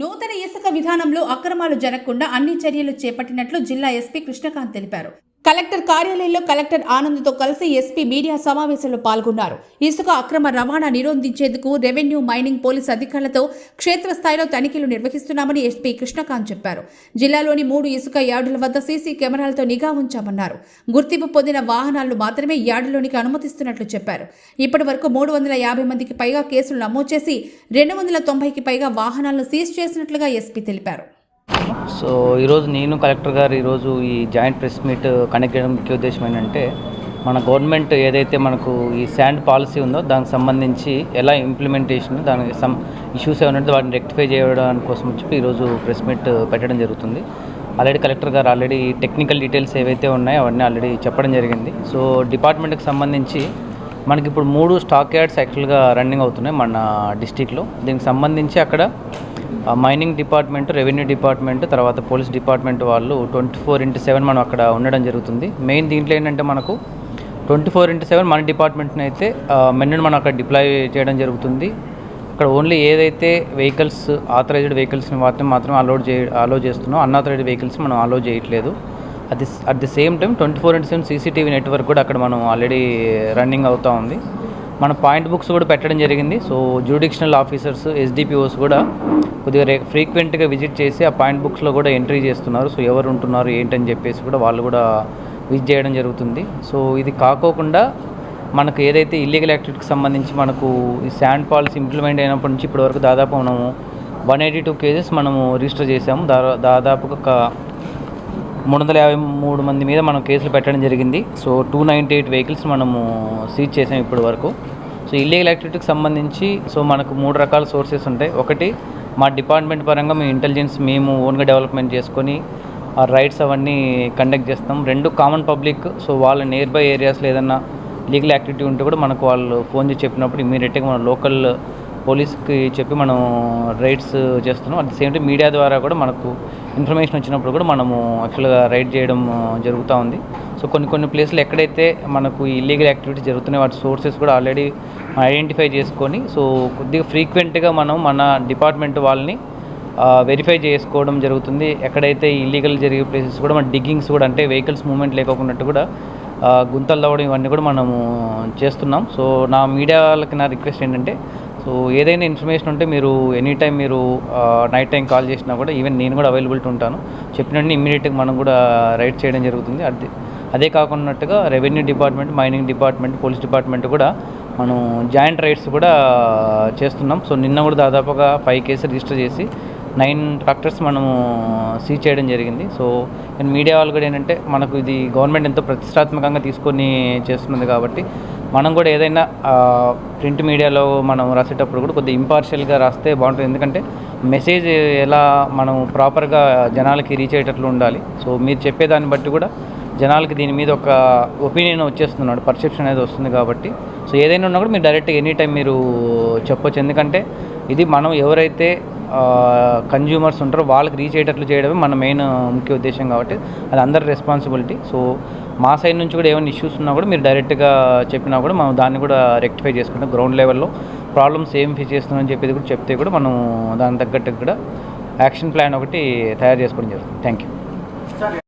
నూతన ఇసుక విధానంలో అక్రమాలు జరగకుండా అన్ని చర్యలు చేపట్టినట్లు జిల్లా ఎస్పీ కృష్ణకాంత్ తెలిపారు. కలెక్టర్ కార్యాలయంలో కలెక్టర్ ఆనంద్తో కలిసి ఎస్పీ మీడియా సమావేశంలో పాల్గొన్నారు. ఇసుక అక్రమ రవాణా నిరోధించేందుకు రెవెన్యూ మైనింగ్ పోలీస్ అధికారులతో క్షేత్రస్థాయిలో తనిఖీలు నిర్వహిస్తున్నామని ఎస్పీ కృష్ణకాంత్ చెప్పారు. జిల్లాలోని మూడు ఇసుక యార్డుల వద్ద సీసీ కెమెరాలతో నిఘా ఉంచామన్నారు. గుర్తింపు పొందిన వాహనాలను మాత్రమే యార్డులోనికి అనుమతిస్తున్నట్లు చెప్పారు. ఇప్పటి వరకు మూడు వందల యాభై మందికి పైగా కేసులు నమోదు చేసి రెండు వందల తొంభైకి పైగా వాహనాలను సీజ్ చేసినట్లుగా ఎస్పీ తెలిపారు. సో ఈరోజు నేను కలెక్టర్ గారు ఈరోజు ఈ జాయింట్ ప్రెస్ మీట్ కనెక్ట్ చేయడం ముఖ్య ఉద్దేశం ఏంటంటే మన గవర్నమెంట్ ఏదైతే మనకు ఈ శాండ్ పాలసీ ఉందో దానికి సంబంధించి ఎలా ఇంప్లిమెంటేషన్ దానికి సమ్ ఇష్యూస్ ఏమైనా వాటిని రెక్టిఫై చేయడం కోసం చెప్పి ఈరోజు ప్రెస్ మీట్ పెట్టడం జరుగుతుంది. ఆల్రెడీ కలెక్టర్ గారు ఆల్రెడీ టెక్నికల్ డీటెయిల్స్ ఏవైతే ఉన్నాయో అవన్నీ ఆల్రెడీ చెప్పడం జరిగింది. సో డిపార్ట్మెంట్కి సంబంధించి మనకి ఇప్పుడు మూడు స్టాక్ యార్డ్స్ యాక్చువల్గా రన్నింగ్ అవుతున్నాయి మన డిస్టిక్లో దీనికి సంబంధించి అక్కడ మైనింగ్ డిపార్ట్మెంట్ రెవెన్యూ డిపార్ట్మెంట్ తర్వాత పోలీస్ డిపార్ట్మెంట్ వాళ్ళు ట్వంటీ ఫోర్ ఇంటూ సెవెన్ మనం అక్కడ ఉండడం జరుగుతుంది. మెయిన్ దీంట్లో ఏంటంటే మనకు ట్వంటీ ఫోర్ ఇంటూ సెవెన్ మన డిపార్ట్మెంట్ని అయితే మెన్ను మనం అక్కడ డిప్లాయ్ చేయడం జరుగుతుంది. అక్కడ ఓన్లీ ఏదైతే వెహికల్స్ ఆథరైజ్డ్ వెహికల్స్ని మాత్రం మాత్రం అలౌడ్ చే అలో చేస్తున్నాం అన్ఆథరైజ్డ్ వెహికల్స్ మనం అలో చేయట్లేదు. అది at the same time twenty four into seven CCTV network కూడా అక్కడ మనం ఆల్రెడీ రన్నింగ్ అవుతూ ఉంది. మన పాయింట్ బుక్స్ కూడా పెట్టడం జరిగింది. సో జ్యూడిక్షనల్ ఆఫీసర్స్ ఎస్డిపిఓస్ కూడా కొద్దిగా రే ఫ్రీక్వెంట్గా విజిట్ చేసి ఆ పాయింట్ బుక్స్లో కూడా ఎంట్రీ చేస్తున్నారు. సో ఎవరు ఉంటున్నారు ఏంటని చెప్పేసి కూడా వాళ్ళు కూడా విజిట్ చేయడం జరుగుతుంది. సో ఇది కాకోకుండా మనకు ఏదైతే ఇల్లీగల్ యాక్టివిటీకి సంబంధించి మనకు ఈ శాండ్ పాలసీ ఇంప్లిమెంట్ అయినప్పటి నుంచి ఇప్పటివరకు దాదాపు మనము వన్ ఎయిటీ టూ కేజెస్ మనము రిజిస్టర్ చేసాము దా దాదాపు ఒక మూడు వందల యాభై మూడు మంది మీద మనం కేసులు పెట్టడం జరిగింది. So two ninety eight vehicles మనము సీజ్ చేసాం ఇప్పటి వరకు. సో ఇల్లీగల్ యాక్టివిటీకి సంబంధించి సో మనకు మూడు రకాల సోర్సెస్ ఉంటాయి. ఒకటి మా డిపార్ట్మెంట్ పరంగా మేము ఇంటెలిజెన్స్ మేము ఓన్గా డెవలప్మెంట్ చేసుకొని ఆ రైడ్స్ అవన్నీ కండక్ట్ చేస్తాం. రెండు కామన్ పబ్లిక్ సో వాళ్ళ నియర్ బై ఏరియాస్లో ఏదన్నా లీగల్ యాక్టివిటీ ఉంటే కూడా మనకు వాళ్ళు ఫోన్ చేసి చెప్పినప్పుడు ఇమీడియట్గా మన లోకల్ పోలీస్కి చెప్పి మనం రైడ్స్ చేస్తున్నాం. At the same time media ద్వారా కూడా మనకు ఇన్ఫర్మేషన్ వచ్చినప్పుడు కూడా మనము యాక్చువల్గా రైడ్ చేయడం జరుగుతూ ఉంది. సో కొన్ని కొన్ని ప్లేస్లు ఎక్కడైతే మనకు ఇల్లీగల్ యాక్టివిటీస్ జరుగుతున్నాయి వాటి సోర్సెస్ కూడా ఆల్రెడీ ఐడెంటిఫై చేసుకొని సో కొద్దిగా ఫ్రీక్వెంట్గా మనం మన డిపార్ట్మెంట్ వాళ్ళని వెరిఫై చేసుకోవడం జరుగుతుంది. ఎక్కడైతే ఇల్లీగల్ జరిగే ప్లేసెస్ కూడా మన డిగ్గింగ్స్ కూడా అంటే వెహికల్స్ మూవ్మెంట్ లేకపోయినట్టు కూడా గుంతలు తవ్వడం ఇవన్నీ కూడా మనము చేస్తున్నాం. సో నా మీడియా వాళ్ళకి నా రిక్వెస్ట్ ఏంటంటే సో ఏదైనా ఇన్ఫర్మేషన్ ఉంటే మీరు ఎనీ టైం మీరు నైట్ టైం కాల్ చేసినా కూడా ఈవెన్ నేను కూడా అవైలబిలిటీ ఉంటాను. చెప్పినట్టు ఇమ్మీడియట్గా మనం కూడా రైడ్ చేయడం జరుగుతుంది. అదే అదే కాకున్నట్టుగా revenue department mining department police department కూడా మనం జాయింట్ రైడ్స్ కూడా చేస్తున్నాం. సో నిన్న కూడా దాదాపుగా ఫైవ్ కేసు రిజిస్టర్ చేసి నైన్ ట్రాక్టర్స్ మనము సీజ్ చేయడం జరిగింది. సో అండ్ మీడియా వాళ్ళు కూడా ఏంటంటే మనకు ఇది గవర్నమెంట్ ఎంతో ప్రతిష్టాత్మకంగా తీసుకొని చేస్తున్నది కాబట్టి మనం కూడా ఏదైనా ప్రింట్ మీడియాలో మనం రాసేటప్పుడు కూడా కొద్దిగా ఇంపార్షియల్గా రాస్తే బాగుంటుంది. ఎందుకంటే మెసేజ్ ఎలా మనం ప్రాపర్గా జనాలకి రీచ్ అయ్యేటట్లు ఉండాలి. సో మీరు చెప్పేదాన్ని బట్టి కూడా జనాలకి దీని మీద ఒక ఒపీనియన్ వచ్చేస్తున్నాడు పర్సెప్షన్ అనేది వస్తుంది కాబట్టి. సో ఏదైనా ఉన్నా కూడా మీరు డైరెక్ట్గా ఎనీ టైం మీరు చెప్పొచ్చు. ఎందుకంటే ఇది మనం ఎవరైతే కన్జ్యూమర్స్ ఉంటారో వాళ్ళకి రీచ్ అయ్యేటట్లు చేయడమే మన మెయిన్ ముఖ్య ఉద్దేశం కాబట్టి అది అందరి రెస్పాన్సిబిలిటీ సో మా సైడ్ నుంచి కూడా ఏమైనా ఇష్యూస్ ఉన్నా కూడా మీరు డైరెక్ట్గా చెప్పినా కూడా మనం దాన్ని కూడా రెక్టిఫై చేసుకుంటాం. గ్రౌండ్ లెవెల్లో ప్రాబ్లమ్స్ ఏం ఫేస్ చేస్తున్నామని చెప్పేది కూడా చెప్తే కూడా మనం దానికి తగ్గట్టు కూడా యాక్షన్ ప్లాన్ ఒకటి తయారు చేసుకోవడం జరుగుతుంది. Thank you